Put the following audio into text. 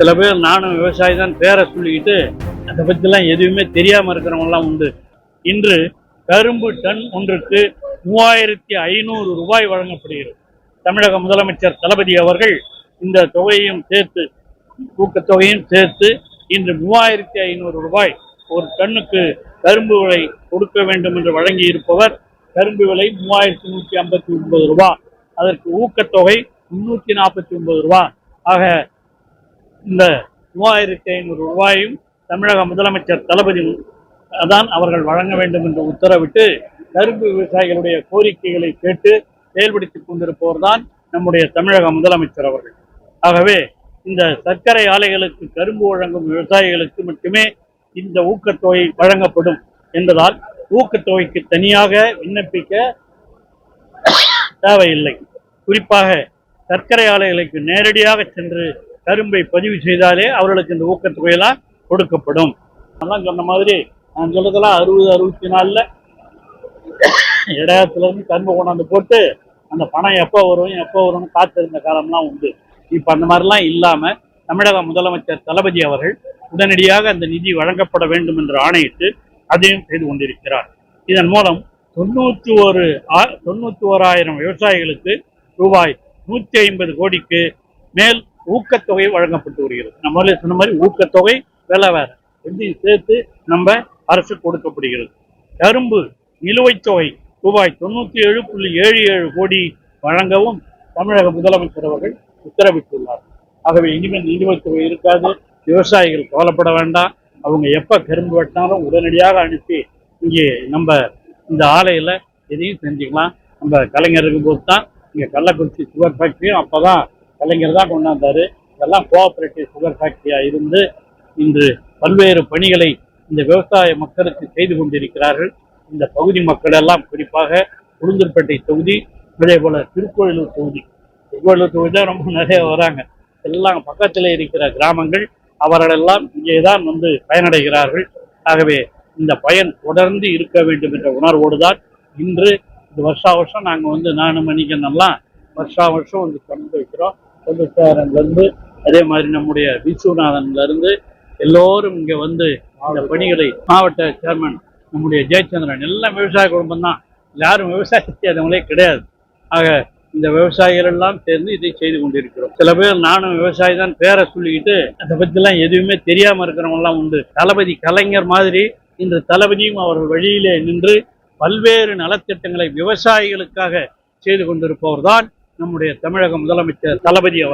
சில பேர் நானும் விவசாயி தான் பேரை சொல்லிக்கிட்டு அதை பற்றிலாம் எதுவுமே தெரியாமல் இருக்கிறவங்கலாம் உண்டு. இன்று கரும்பு டன் ஒன்றுக்கு மூவாயிரத்தி ஐநூறு ரூபாய் வழங்கப்படுகிறது. தமிழக முதலமைச்சர் தளபதி அவர்கள் இந்த தொகையையும் சேர்த்து ஊக்கத்தொகையும் சேர்த்து இன்று மூவாயிரத்தி ஐநூறு ரூபாய் ஒரு டன்னுக்கு கரும்பு விலை கொடுக்க வேண்டும் என்று வழங்கி இருப்பவர் கரும்பு விலை மூவாயிரத்தி நூற்றி ஐம்பத்தி ஒன்பது ரூபாய் அதற்கு ஊக்கத்தொகை முன்னூற்றி நாற்பத்தி ஒன்பது ரூபாய் ஆக இந்த மூவாயிரத்தி ஐநூறு ரூபாயும் தமிழக முதலமைச்சர் தளபதி தான் அவர்கள் வழங்க வேண்டும் என்று உத்தரவிட்டு கரும்பு விவசாயிகளுடைய கோரிக்கைகளை கேட்டு செயல்படுத்திக் கொண்டிருப்பவர் தான் நம்முடைய தமிழக முதலமைச்சர் அவர்கள். ஆகவே இந்த சர்க்கரை ஆலைகளுக்கு கரும்பு வழங்கும் விவசாயிகளுக்கு மட்டுமே இந்த ஊக்கத்தொகை வழங்கப்படும் என்பதால் ஊக்கத்தொகைக்கு தனியாக விண்ணப்பிக்க தேவையில்லை. குறிப்பாக சர்க்கரை ஆலைகளுக்கு நேரடியாக சென்று கரும்பை பதிவு செய்தாலே அவர்களுக்கு இந்த ஊக்கத்தொகையெல்லாம் கொடுக்கப்படும். அதெல்லாம் சொன்ன மாதிரி நான் சொல்றதெல்லாம் அறுபது அறுபத்தி நாலில் இடையத்துலேருந்து கரும்பு கொண்டாந்து போட்டு அந்த பணம் எப்போ வரும் எப்போ வரும்னு காத்திருந்த காலம்லாம் உண்டு. இப்போ அந்த மாதிரிலாம் இல்லாமல் தமிழக முதலமைச்சர் தளபதி அவர்கள் உடனடியாக அந்த நிதி வழங்கப்பட வேண்டும் என்று ஆணையிட்டு அதையும் செய்து கொண்டிருக்கிறார். இதன் மூலம் தொண்ணூற்றி ஒரு ஆ- ஓராயிரம் விவசாயிகளுக்கு ரூபாய் நூற்றி ஐம்பது கோடிக்கு மேல் ஊக்கத்தொகை வழங்கப்பட்டு வருகிறது. நம்ம சொன்ன மாதிரி ஊக்கத்தொகை விலை வேற. ரெண்டையும் சேர்த்து நம்ம அரசு கொடுக்கப்படுகிறது. கரும்பு நிலுவைத் தொகை ரூபாய் தொண்ணூற்றி ஏழு புள்ளி ஏழு ஏழு கோடி வழங்கவும் தமிழக முதலமைச்சர் அவர்கள் உத்தரவிட்டுள்ளார். ஆகவே இனிமேல் நிலுவைத் தொகை இருக்காது. விவசாயிகள் கவலைப்பட வேண்டாம். அவங்க எப்போ கரும்பு வெட்டினாலும் உடனடியாக அனுப்பி இங்கே நம்ம இந்த ஆலையில் எதையும் செஞ்சுக்கலாம். நம்ம கலைஞர் இருக்கும்போது தான் இங்கே கள்ளக்குறிச்சி சுகர் ஃபேக்ட்ரியும் அப்போ தான் கலைஞர் தான் கொண்டாந்தாரு. இதெல்லாம் கோஆபரேட்டிவ் சுகர் ஃபேக்டரியாக இருந்து இன்று பல்வேறு பணிகளை இந்த விவசாய மக்களுக்கு செய்து கொண்டிருக்கிறார்கள். இந்த பகுதி மக்கள் எல்லாம் குறிப்பாக உளுந்தூர்பேட்டை தொகுதி அதே போல திருக்கோயிலூர் தொகுதி. திருக்கோயிலூர் தொகுதி தான் ரொம்ப நிறைய வராங்க. எல்லாம் பக்கத்தில் இருக்கிற கிராமங்கள் அவர்களெல்லாம் இங்கே தான் வந்து பயனடைகிறார்கள். ஆகவே இந்த பயன் தொடர்ந்து இருக்க வேண்டும் என்ற உணர்வோடு தான் இன்று இந்த வருஷா வருஷம் நாங்கள் வந்து நானு மணிக்கனெல்லாம் வருஷா வருஷம் வந்து கலந்து வைக்கிறோம் கொண்டு அதே மாதிரி நம்முடைய விஸ்வநாதன்ல இருந்து எல்லோரும் இங்க வந்து இந்த பணிகளை மாவட்ட சேர்மன் நம்முடைய ஜெயச்சந்திரன் எல்லாம் விவசாய குடும்பம் தான். யாரும் விவசாயம் செய்யாதவங்களே கிடையாது. ஆக இந்த விவசாயிகள் எல்லாம் சேர்ந்து இதை செய்து கொண்டிருக்கிறோம். சில பேர் நானும் விவசாயி தான் பேரை சொல்லிக்கிட்டு அதை பற்றிலாம் எதுவுமே தெரியாமல் இருக்கிறவங்கலாம் உண்டு. தளபதி கலைஞர் மாதிரி இன்று தளபதியும் அவர்கள் வழியிலே நின்று பல்வேறு நலத்திட்டங்களை விவசாயிகளுக்காக செய்து கொண்டிருப்பவர் தான் நம்முடைய தமிழக முதலமைச்சர் தளபதி அவர்